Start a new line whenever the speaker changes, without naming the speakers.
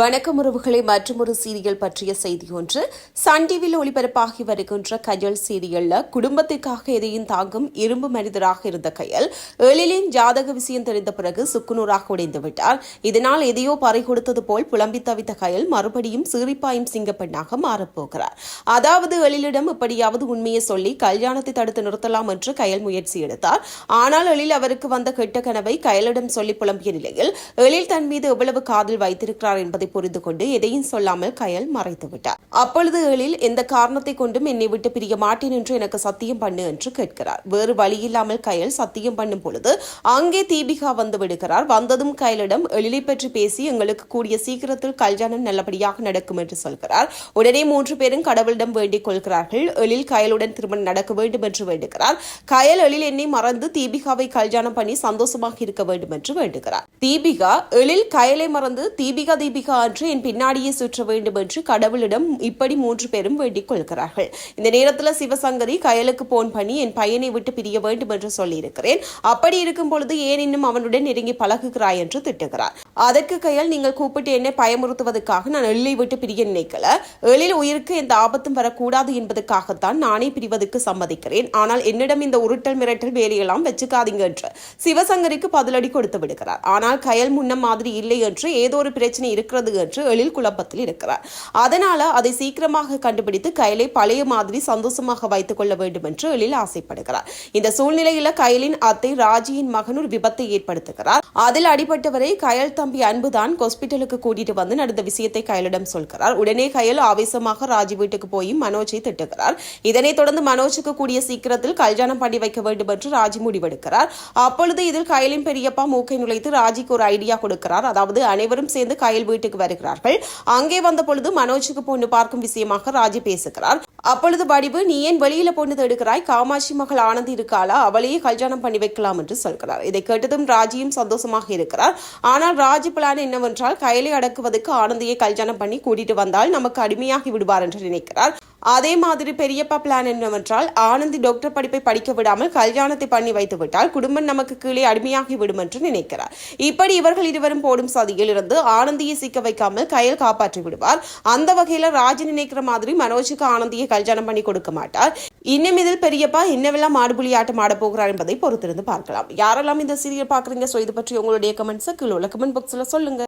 வணக்கம் உறவுகளை மற்றொரு சீரியல் பற்றிய செய்தி ஒன்று. சன் டிவியில் ஒளிபரப்பாகி வருகின்ற கயல் சீரியல்ல குடும்பத்திற்காக எதையும் தாங்கும் இரும்பு மனிதராக இருந்த கயல் எழிலின் ஜாதக விஷயம் தெரிந்த பிறகு சுக்குநூறாக உடைந்து விட்டார். இதனால் எதையோ பறை கொடுத்தது போல் புலம்பி தவித்த கயல் மறுபடியும் சீரிப்பாயும் சிங்கப்பெண்ணாக மாறப்போகிறார். அதாவது எழிலிடம் இப்படியாவது உண்மையை சொல்லி கல்யாணத்தை தடுத்து நிறுத்தலாம் என்று கயல் முயற்சி எடுத்தார். ஆனால் எழில் அவருக்கு வந்த கெட்ட கனவை கயலிடம் சொல்லி புலம்பிய நிலையில் எழில் தன் மீது எவ்வளவு காதல் வைத்திருக்கிறார் என்பது என்பதை புரிந்து கொண்டு எதையும் சொல்லாமல் கயல் மறைத்து விட்டார். அப்பொழுது எழில் எந்த காரணத்தை கொண்டும் என்னை விட்டு பிரிய மாட்டேன் என்று எனக்கு சத்தியம் பண்ணு என்று கேட்கிறார். வேறு வழி இல்லாமல் கயல் சத்தியம் பண்ணும் பொழுது அங்கே தீபிகா வந்து விடுகிறார். வந்ததும் கயலிடம் எழிலை பற்றி பேசி எங்களுக்கு கூடிய சீக்கிரத்தில் கல்யாணம் நல்லபடியாக நடக்கும் என்று சொல்கிறார். உடனே மூன்று பேரும் கடவுளிடம் வேண்டிக் கொள்கிறார்கள். எழில் கயலுடன் திருமணம் நடக்க வேண்டும் என்று வேண்டுகிறார். கயல் எழில் என்னை மறந்து தீபிகாவை கல்யாணம் பண்ணி சந்தோஷமாக இருக்க வேண்டும் என்று வேண்டுகிறார். தீபிகா எழில் கயலை மறந்து தீபிகா தீபிகா காற்று என் பின்னாடியே சுற்ற வேண்டும் என்று கடவுளிடம் இப்படி மூன்று பேரும் வேண்டிக் கொள்கிறார்கள். இந்த நேரத்தில் சிவசங்கரி கயலுக்கு போன் பண்ணி என் பையனை விட்டு பிரிய வேண்டும் என்று சொல்லியிருக்கிறேன். அப்படி இருக்கும் பொழுது ஏன் இன்னும் அவனுடன் நெருங்கி பழகுகிறாய் என்று திட்டுகிறார். அதற்கு கையால் நீங்கள் கூப்பிட்டு என்னை பயமுறுத்துவதற்காக நான் எள்ளை விட்டு பிரிய நினைக்கல. எழில் உயிருக்கு எந்த ஆபத்தும் வரக்கூடாது என்பதற்காகத்தான் நானே பிரிவதற்கு சம்மதிக்கிறேன். ஆனால் என்னிடம் இந்த உருட்டல் மிரட்டல் வேலையெல்லாம் வச்சுக்காதீங்க என்று சிவசங்கரிக்கு பதிலடி கொடுத்து விடுகிறார். ஆனால் கயல் முன்னம் மாதிரி இல்லை என்று ஏதோ ஒரு பிரச்சனை இருக்கிறது என்று எழில் குழப்பத்தில் இருக்கிறார். அதனால அதை சீக்கிரமாக கண்டுபிடித்து கைலை பழைய மாதிரி சந்தோஷமாக வைத்துக் கொள்ள வேண்டும் என்று எழில் ஆசைப்படுகிறார். இந்த சூழ்நிலையில கயலின் அத்தை ராஜியின் மகன் ஒரு விபத்தை ஏற்படுத்துகிறார். அதில் அடிபட்டவரை கயல் தம்பி அன்புதான் ஹாஸ்பிட்டலுக்கு கூட்டிட்டு வந்து நடந்த விஷயத்தை கயலிடம் சொல்கிறார். உடனே கயல் ஆவேசமாக ராஜி வீட்டுக்கு போய் மனோஜை திட்டுகிறார். இதனைத் தொடர்ந்து மனோஜுக்கு கூடிய சீக்கிரத்தில் கல்யாணம் பண்ணி வைக்க வேண்டும் என்று ராஜி முடிவெடுக்கிறார். அப்பொழுது இதில் கயலின் பெரியப்பா மூக்கை நுழைத்து ராஜிக்கு ஒரு ஐடியா கொடுக்கிறார். அதாவது அனைவரும் சேர்ந்து கயல் வீட்டுக்கு வருகிறார்கள். அங்கே வந்த பொழுது மனோஜுக்கு பொண்ணு பார்க்கும் விஷயமாக ராஜி பேசுகிறார். அப்பொழுது வடிவு நீ ஏன் வெளியில பொண்ணு தேடுகிறாய்? காமாட்சி மகள் ஆனந்தி இருக்காளா? அவளையே கல்யாணம் பண்ணி வைக்கலாம் என்று சொல்கிறார். இதை கேட்டதும் ராஜியும் சந்தோஷமாக இருக்கிறார். ஆனால் ராஜி பிளான் என்னவென்றால் கயலை அடக்குவதற்கு ஆனந்தியை கல்யாணம் பண்ணி கூட்டிட்டு வந்தால் நமக்கு அடிமையாகி விடுவார் என்று நினைக்கிறார். அதே மாதிரி பெரியப்பா பிளான் என்னவென்றால் ஆனந்தி டாக்டர் படிப்பை படிக்க விடாமல் கல்யாணத்தை பண்ணி வைத்து விட்டால் குடும்பம் நமக்கு கீழே அடிமையாகி விடும் என்று நினைக்கிறார். இப்படி இவர்கள் இருவரும் போடும் சதியில் இருந்து ஆனந்தியை சிக்க வைக்காமல் கையில் காப்பாற்றி விடுவார். அந்த வகையில் ராஜி நினைக்கிற மாதிரி மனோஜுக்கு ஆனந்தியை கல்யாணம் பண்ணி கொடுக்க மாட்டார். இன்னும் இதில் பெரியப்பா என்னவெல்லாம் மாடுபுலி ஆட்டம் ஆட போகிறார் என்பதை பொறுத்திருந்து பார்க்கலாம். யாரெல்லாம் இந்த சீரியல் பார்க்குறீங்க? ஸோ இது பற்றி உங்களுடைய கமெண்ட்ஸை கீழே உள்ள கமெண்ட் பாக்ஸில் சொல்லுங்கள்